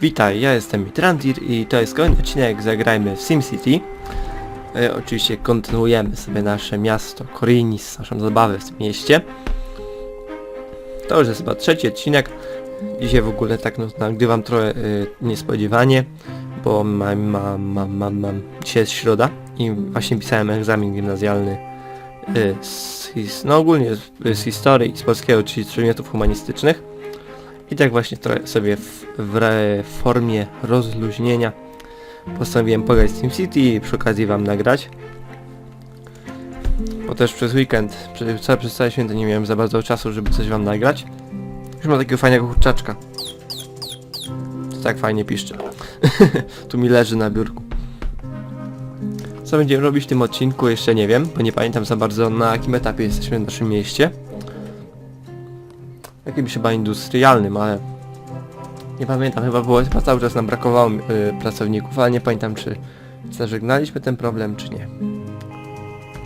Witaj, ja jestem Mitrandir i to jest kolejny odcinek Zagrajmy w SimCity. E, oczywiście kontynuujemy sobie nasze miasto Korinis, naszą zabawę w tym mieście. To już jest chyba trzeci odcinek. Dzisiaj w ogóle tak no, nagrywam trochę y, niespodziewanie, bo mam, mam, mam, mam, mam, dzisiaj jest środa i właśnie pisałem egzamin gimnazjalny y, z, his, no ogólnie z, z historii i z polskiego, czyli z przedmiotów humanistycznych. I tak właśnie trochę sobie w, w formie rozluźnienia postanowiłem pograć z SimCity i przy okazji wam nagrać. Bo też przez weekend, przez, całe, przez całe święto nie miałem za bardzo czasu, żeby coś wam nagrać. Już mam takiego fajnego kurczaczka. To tak fajnie piszcze. tu mi leży na biurku. Co będziemy robić w tym odcinku jeszcze nie wiem, bo nie pamiętam za bardzo na jakim etapie jesteśmy w naszym mieście jakimś chyba industrialnym, ale nie pamiętam, chyba było, chyba cały czas nam brakowało y, pracowników, ale nie pamiętam czy zażegnaliśmy ten problem, czy nie.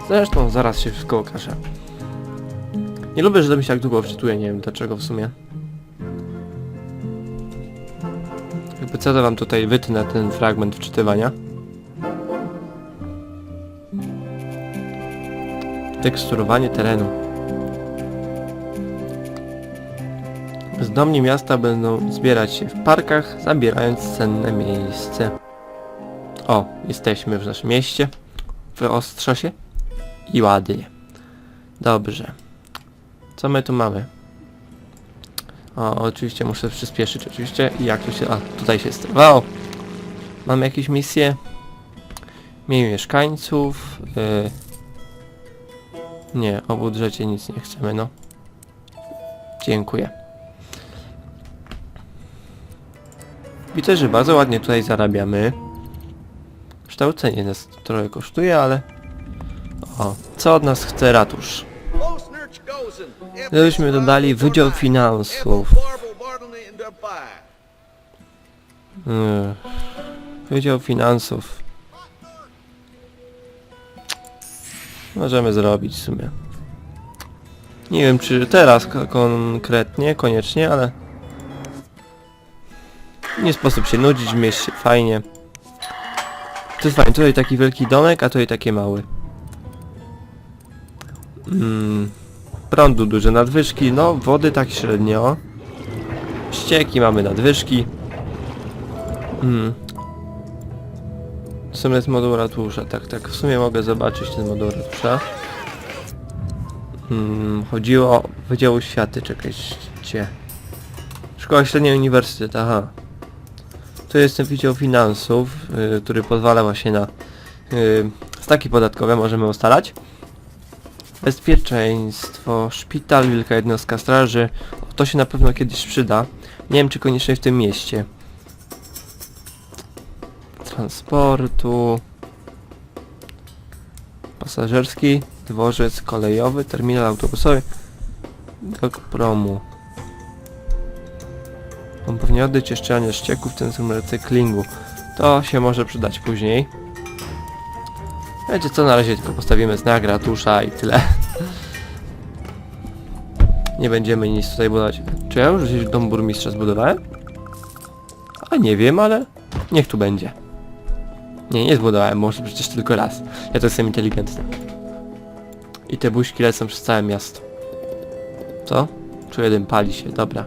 Zresztą zaraz się wszystko okaże. Nie lubię, że to mi się tak długo wczytuje, nie wiem dlaczego w sumie. Jakby co to wam tutaj wytnę ten fragment wczytywania. Teksturowanie terenu. Bezdomni miasta będą zbierać się w parkach, zabierając cenne miejsce. O, jesteśmy w naszym mieście. W Ostrzosie. I ładnie. Dobrze. Co my tu mamy? O, oczywiście muszę przyspieszyć, oczywiście. I jak to się... A, tutaj się sterowało. Mamy jakieś misje. Mniej mieszkańców. Yy... Nie, o budżecie nic nie chcemy, no. Dziękuję. Widzę, że bardzo ładnie tutaj zarabiamy. Kształcenie nas trochę kosztuje, ale... O, co od nas chce ratusz? Gdybyśmy dodali Wydział Finansów. Wydział Finansów. Możemy zrobić w sumie. Nie wiem czy teraz ko- konkretnie, koniecznie, ale... Nie sposób się nudzić, mieście fajnie. To jest fajnie, tutaj taki wielki domek, a tutaj takie mały. Mm, prądu duże nadwyżki, no wody tak średnio. Ścieki mamy nadwyżki. Mm. W sumie jest moduł ratusza, tak, tak, w sumie mogę zobaczyć ten moduł ratusza. Mm, chodziło o Wydział Oświaty, czekajcie. Szkoła Średnia Uniwersytet, aha. To jest ten Wydział Finansów, y, który pozwala właśnie na y, staki podatkowe, możemy ustalać. Bezpieczeństwo, szpital, wielka jednostka straży. To się na pewno kiedyś przyda. Nie wiem czy koniecznie w tym mieście. Transportu. Pasażerski, dworzec kolejowy, terminal autobusowy. Dok promu. Pompownie oczyszczanie ścieków, centrum recyklingu. To się może przydać później. Wiecie co, na razie tylko postawimy znak ratusza i tyle. Nie będziemy nic tutaj budować. Czy ja już gdzieś dom burmistrza zbudowałem? A nie wiem, ale niech tu będzie. Nie, nie zbudowałem, może przecież tylko raz. Ja to jestem inteligentny. I te buźki lecą przez całe miasto. Co? Tu jeden pali się, dobra.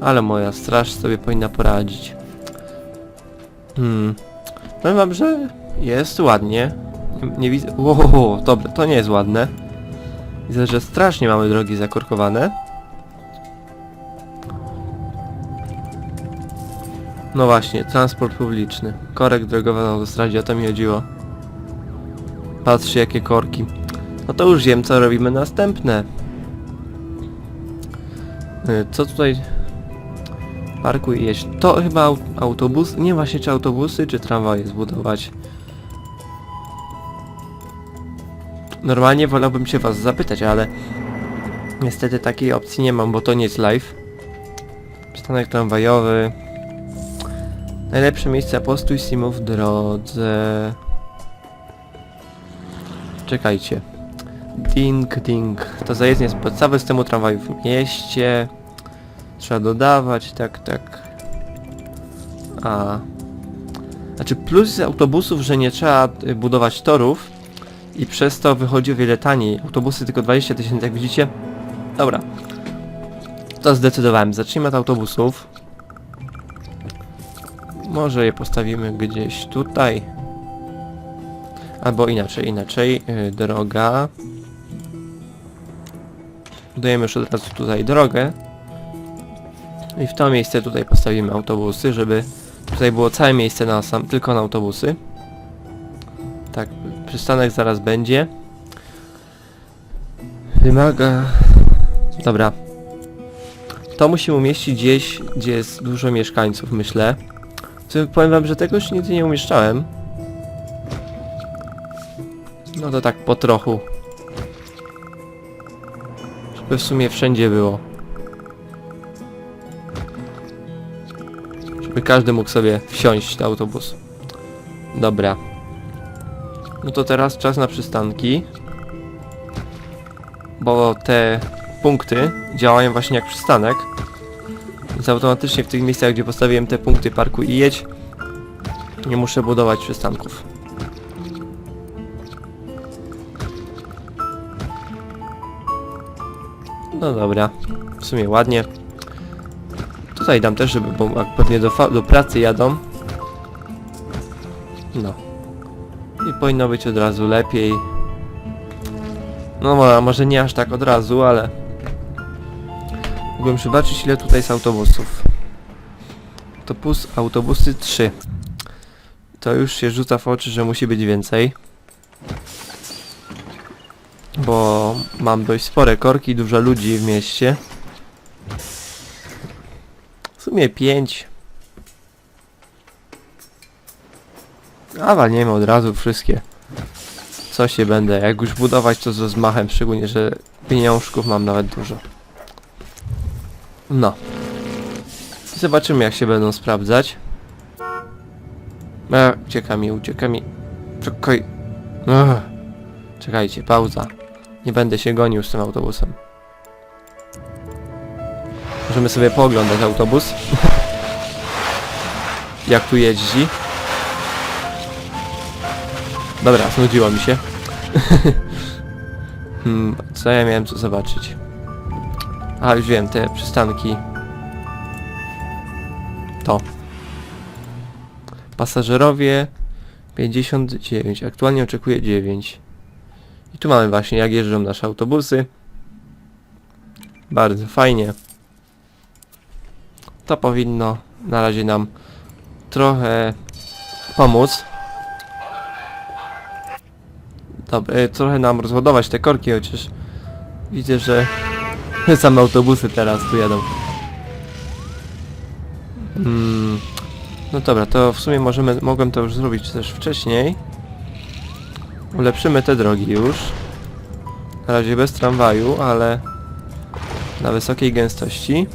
Ale moja straż sobie powinna poradzić. Hmm. Powiem wam, że jest ładnie. Nie, nie widzę... Wow, dobra, to nie jest ładne. Widzę, że strasznie mamy drogi zakorkowane. No właśnie, transport publiczny. Korek drogowy na autostradzie, o to mi chodziło. Patrzcie jakie korki. No to już wiem co robimy następne. Y, Co tutaj... Parkuj i jeść. To chyba au- autobus... Nie właśnie czy autobusy, czy tramwaje zbudować. Normalnie wolałbym się was zapytać, ale... Niestety takiej opcji nie mam, bo to nie jest live. Przystanek tramwajowy. Najlepsze miejsca postój simu w drodze. Czekajcie. Ding, ding. To zajezdnie z podstawy systemu tramwaju w mieście. Trzeba dodawać, tak, tak. A... Znaczy plus z autobusów, że nie trzeba y, budować torów i przez to wychodzi o wiele taniej. Autobusy tylko 20 tysięcy, jak widzicie. Dobra. To zdecydowałem. Zacznijmy od autobusów. Może je postawimy gdzieś tutaj. Albo inaczej, inaczej. Yy, droga. Dajemy już od razu tutaj drogę. I w to miejsce tutaj postawimy autobusy, żeby tutaj było całe miejsce na sam, tylko na autobusy. Tak, przystanek zaraz będzie. Wymaga... Dobra. To musimy umieścić gdzieś, gdzie jest dużo mieszkańców, myślę. Co, powiem wam, że tego już nigdy nie umieszczałem. No to tak po trochu. Żeby w sumie wszędzie było. Każdy mógł sobie wsiąść do autobus. Dobra. No to teraz czas na przystanki. Bo te punkty działają właśnie jak przystanek. Więc automatycznie w tych miejscach, gdzie postawiłem te punkty parku i jedź, nie muszę budować przystanków. No dobra, w sumie ładnie. Tutaj dam też, żeby, bo pewnie do, do pracy jadą. No. I powinno być od razu lepiej. No mo- może nie aż tak od razu, ale... Mógłbym zobaczyć ile tutaj jest autobusów. Autobus, autobusy 3. To już się rzuca w oczy, że musi być więcej. Bo mam dość spore korki, dużo ludzi w mieście. Sumie 5. A walniemy od razu wszystkie. Co się będę, jak już budować to z rozmachem, szczególnie, że pieniążków mam nawet dużo. No. Zobaczymy jak się będą sprawdzać. A, ucieka mi, ucieka mi. Czekaj. Ugh. Czekajcie, pauza. Nie będę się gonił z tym autobusem. Możemy sobie pooglądać autobus. jak tu jeździ. Dobra, znudziło mi się. hmm, co ja miałem tu zobaczyć? A, już wiem, te przystanki. To. Pasażerowie 59, aktualnie oczekuję 9. I tu mamy właśnie jak jeżdżą nasze autobusy. Bardzo fajnie. To powinno na razie nam trochę pomóc. Dobra, e, trochę nam rozładować te korki, chociaż widzę, że same autobusy teraz tu jadą. Mm, no dobra, to w sumie możemy, mogłem to już zrobić też wcześniej. Ulepszymy te drogi już. Na razie bez tramwaju, ale na wysokiej gęstości.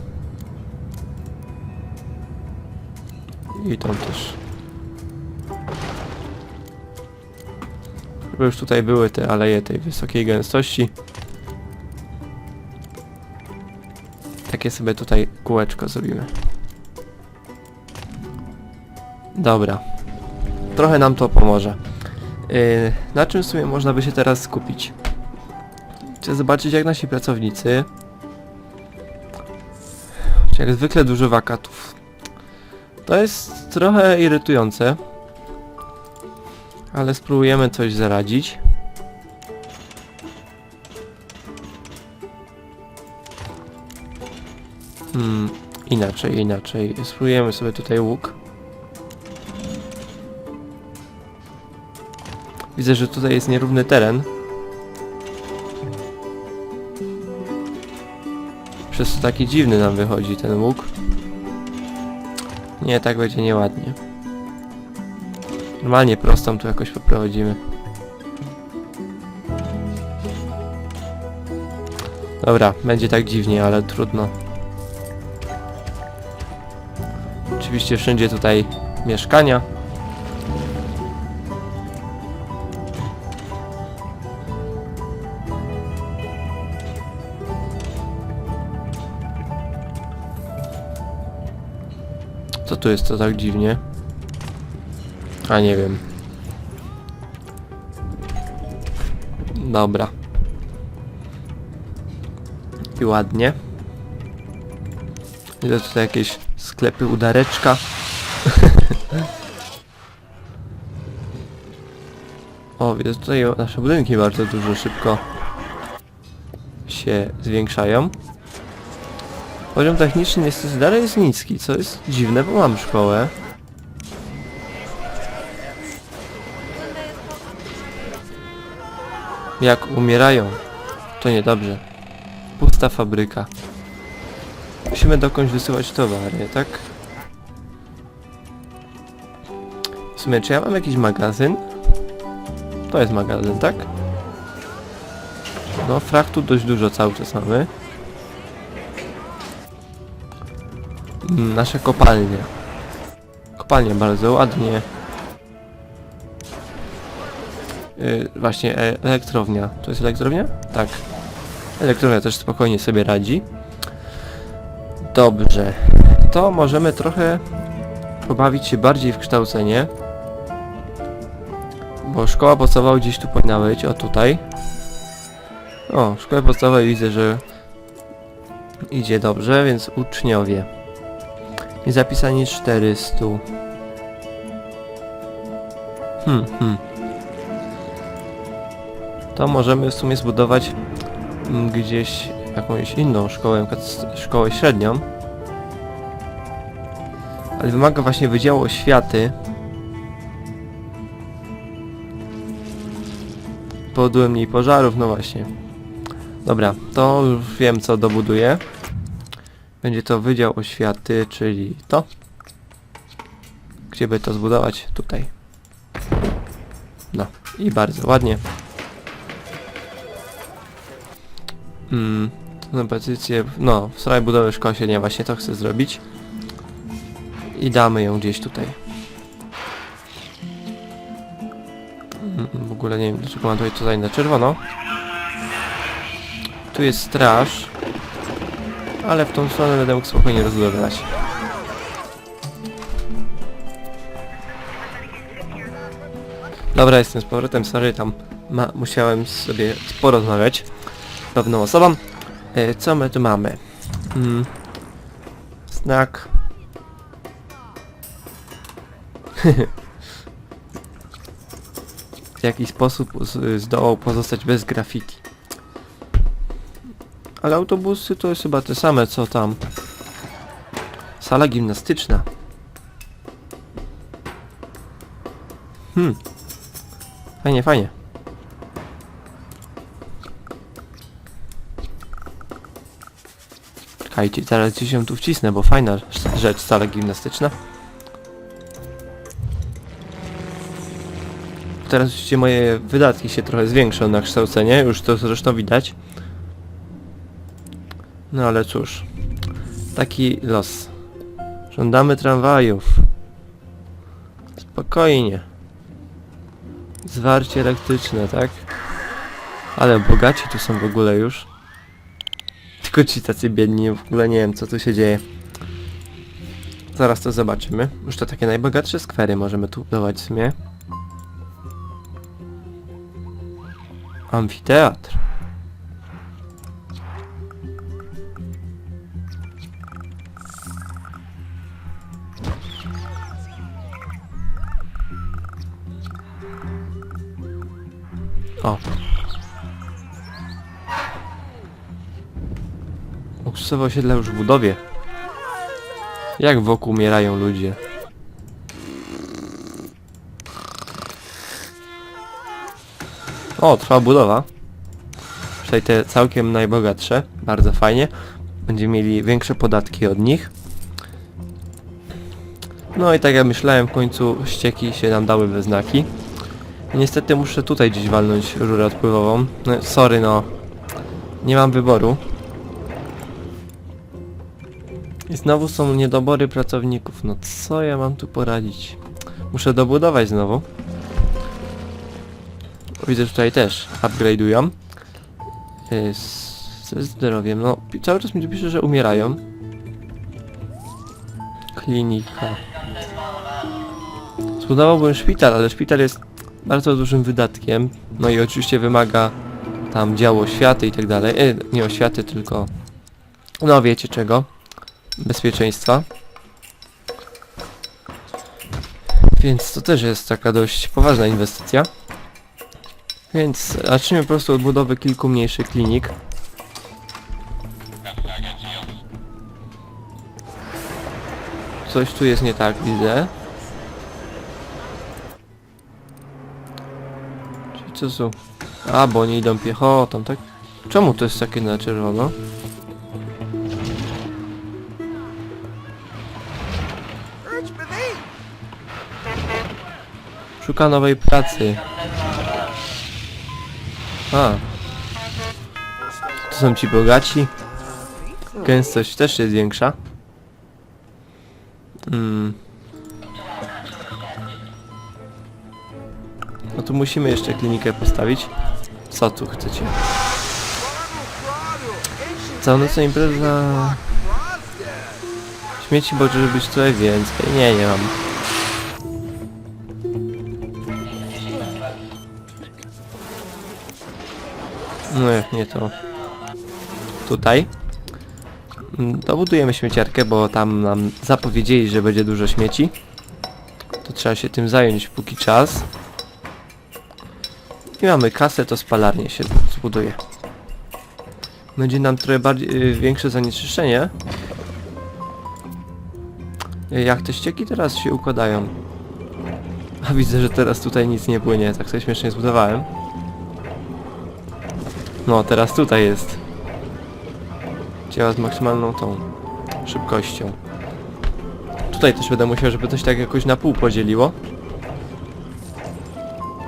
I tą też. Żeby już tutaj były te aleje tej wysokiej gęstości. Takie sobie tutaj kółeczko zrobimy. Dobra. Trochę nam to pomoże. Yy, na czym w sumie można by się teraz skupić? Chcę zobaczyć jak nasi pracownicy. Jak zwykle dużo wakatów. To jest trochę irytujące. Ale spróbujemy coś zaradzić. Hmm, inaczej, inaczej. Spróbujemy sobie tutaj łuk. Widzę, że tutaj jest nierówny teren. Przez to taki dziwny nam wychodzi ten łuk. Nie, tak będzie nieładnie. Normalnie prostą tu jakoś poprowadzimy. Dobra, będzie tak dziwnie, ale trudno. Oczywiście wszędzie tutaj mieszkania. Tu jest to tak dziwnie? A nie wiem. Dobra. I ładnie. Ile tutaj jakieś sklepy udareczka. o, widzę tutaj nasze budynki bardzo dużo szybko się zwiększają. Poziom techniczny niestety dalej jest niski, co jest dziwne, bo mam szkołę. Jak umierają, to niedobrze. Pusta fabryka. Musimy dokądś wysyłać towary, tak? W sumie, czy ja mam jakiś magazyn? To jest magazyn, tak? No, fraktu dość dużo cały czas mamy. Nasze kopalnie. Kopalnie bardzo ładnie. Yy, właśnie, e elektrownia. To jest elektrownia? Tak. Elektrownia też spokojnie sobie radzi. Dobrze. To możemy trochę pobawić się bardziej w kształcenie. Bo szkoła podstawowa gdzieś tu powinna być, o tutaj. O, w szkole podstawowej widzę, że idzie dobrze, więc uczniowie. I zapisani 400. Hmm, hmm. To możemy w sumie zbudować mm, gdzieś jakąś inną szkołę, szkołę średnią. Ale wymaga właśnie Wydziału Oświaty. Powoduje mniej pożarów, no właśnie. Dobra, to już wiem co dobuduję. Będzie to Wydział Oświaty, czyli to. Gdzie by to zbudować? Tutaj. No i bardzo ładnie. Mm, no petycję, no w sprawie budowy szkoły średniej właśnie to chcę zrobić. I damy ją gdzieś tutaj. Mm, W ogóle nie wiem dlaczego mam tutaj, tutaj na czerwono. Tu jest straż. Ale w tą stronę będę mógł spokojnie rozbudowywać. Dobra, jestem z powrotem, sorry, tam ma, musiałem sobie porozmawiać z pewną osobą. E, co my tu mamy? Mm. Znak. w jaki sposób zdołał pozostać bez graffiti. Ale autobusy to jest chyba te same co tam. Sala gimnastyczna. Hmm. Fajnie, fajnie. Czekajcie, zaraz gdzieś ją tu wcisnę, bo fajna rzecz, sala gimnastyczna. Teraz oczywiście moje wydatki się trochę zwiększą na kształcenie, już to zresztą widać. No ale cóż, taki los. Żądamy tramwajów. Spokojnie. Zwarcie elektryczne, tak? Ale bogaci tu są w ogóle już. Tylko ci tacy biedni, w ogóle nie wiem co tu się dzieje. Zaraz to zobaczymy. Już to takie najbogatsze skwery możemy tu budować w sumie. Amfiteatr. O. Luksusowe osiedle już w budowie. Jak wokół umierają ludzie. O, trwa budowa. Tutaj te całkiem najbogatsze. Bardzo fajnie. Będziemy mieli większe podatki od nich. No i tak jak myślałem, w końcu ścieki się nam dały we znaki. Niestety muszę tutaj gdzieś walnąć rurę odpływową. No, sorry no. Nie mam wyboru. I znowu są niedobory pracowników. No co ja mam tu poradzić? Muszę dobudować znowu. Widzę tutaj też upgrade'ują. Yy, Ze zdrowiem. No cały czas mi tu pisze, że umierają. Klinika. Zbudowałbym szpital, ale szpital jest bardzo dużym wydatkiem. No i oczywiście wymaga tam działu oświaty i tak dalej. E, nie oświaty, tylko... No wiecie czego. Bezpieczeństwa. Więc to też jest taka dość poważna inwestycja. Więc zacznijmy po prostu od budowy kilku mniejszych klinik. Coś tu jest nie tak, widzę. Co są? A, bo oni idą piechotą, tak? Czemu to jest takie na czerwono? Szuka nowej pracy. A. To są ci bogaci. Gęstość też jest większa. Mm. Tu musimy jeszcze klinikę postawić. Co tu chcecie? Całonocna impreza... Śmieci może być trochę więcej. Nie, nie mam. No jak nie to... Tutaj. Mm, Dobudujemy śmieciarkę, bo tam nam zapowiedzieli, że będzie dużo śmieci. To trzeba się tym zająć póki czas. I mamy kasę, to spalarnie się zbuduje. Będzie nam trochę bardziej, y, większe zanieczyszczenie. Jak te ścieki teraz się układają? A widzę, że teraz tutaj nic nie płynie, tak sobie śmiesznie zbudowałem. No, teraz tutaj jest. Działa z maksymalną tą szybkością. Tutaj też będę musiał, żeby coś tak jakoś na pół podzieliło.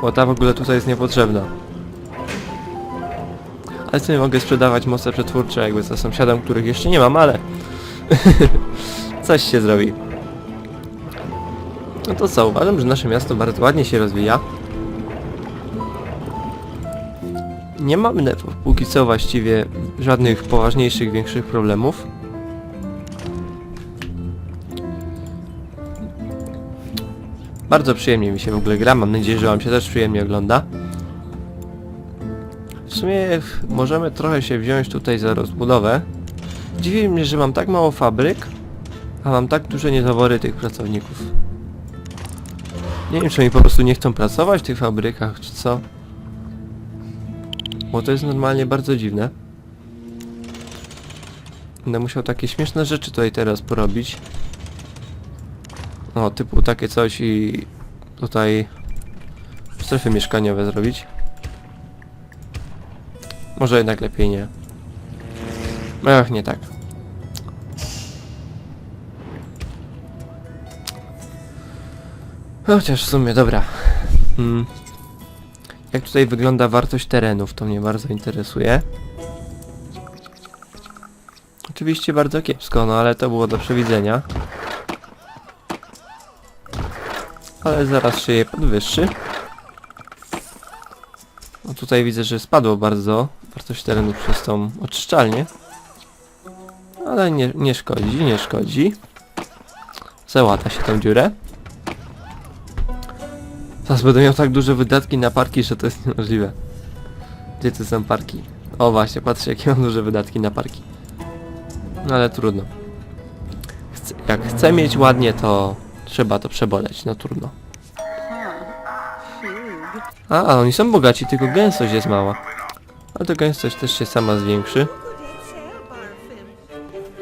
Bo ta w ogóle tutaj jest niepotrzebna. Ale sobie mogę sprzedawać moce przetwórcze jakby za sąsiadom, których jeszcze nie mam, ale... Coś się zrobi. No to co, uważam, że nasze miasto bardzo ładnie się rozwija. Nie mamy póki co właściwie żadnych poważniejszych, większych problemów. Bardzo przyjemnie mi się w ogóle gra, mam nadzieję, że wam się też przyjemnie ogląda. W sumie możemy trochę się wziąć tutaj za rozbudowę. Dziwi mnie, że mam tak mało fabryk, a mam tak duże niedobory tych pracowników. Nie wiem, czy oni po prostu nie chcą pracować w tych fabrykach, czy co. Bo to jest normalnie bardzo dziwne. Będę musiał takie śmieszne rzeczy tutaj teraz porobić. O, typu takie coś i tutaj strefy mieszkaniowe zrobić. Może jednak lepiej nie. Ach, nie tak. Chociaż w sumie, dobra. Mm. Jak tutaj wygląda wartość terenów, to mnie bardzo interesuje. Oczywiście bardzo kiepsko, no ale to było do przewidzenia. Ale zaraz się je podwyższy. No tutaj widzę, że spadło bardzo wartość terenów przez tą oczyszczalnię. Ale nie, nie szkodzi, nie szkodzi. Załata się tą dziurę. Teraz będę miał tak duże wydatki na parki, że to jest niemożliwe. Gdzie to są parki? O właśnie, patrzcie jakie mam duże wydatki na parki. No ale trudno. Chcę, jak chcę mieć ładnie, to trzeba to przeboleć, no trudno. A, a oni są bogaci, tylko gęstość jest mała. Ale to gęstość też się sama zwiększy.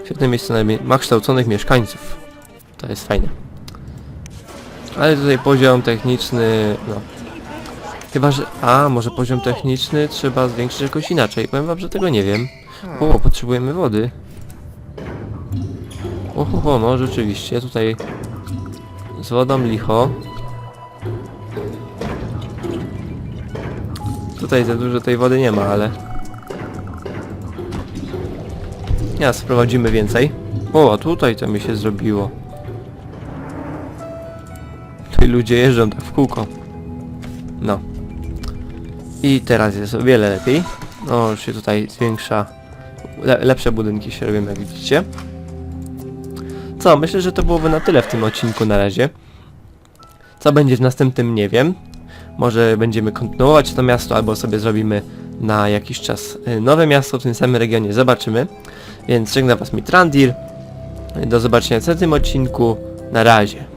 Świetne miejsce na ma kształconych mieszkańców. To jest fajne. Ale tutaj poziom techniczny, no. Chyba, że... A, może poziom techniczny trzeba zwiększyć jakoś inaczej. Powiem wam, że tego nie wiem. O, potrzebujemy wody. Oho, no rzeczywiście, tutaj z wodą licho. Tutaj za dużo tej wody nie ma, ale... Ja sprowadzimy więcej. O, a tutaj to mi się zrobiło. Tutaj ludzie jeżdżą tak w kółko. No. I teraz jest o wiele lepiej. No, już się tutaj zwiększa. Le lepsze budynki się robią, jak widzicie. Co, myślę, że to byłoby na tyle w tym odcinku na razie. Co będzie w następnym nie wiem. Może będziemy kontynuować to miasto, albo sobie zrobimy na jakiś czas y, nowe miasto w tym samym regionie, zobaczymy. Więc żegna was Mitrandir. Do zobaczenia w następnym odcinku. Na razie.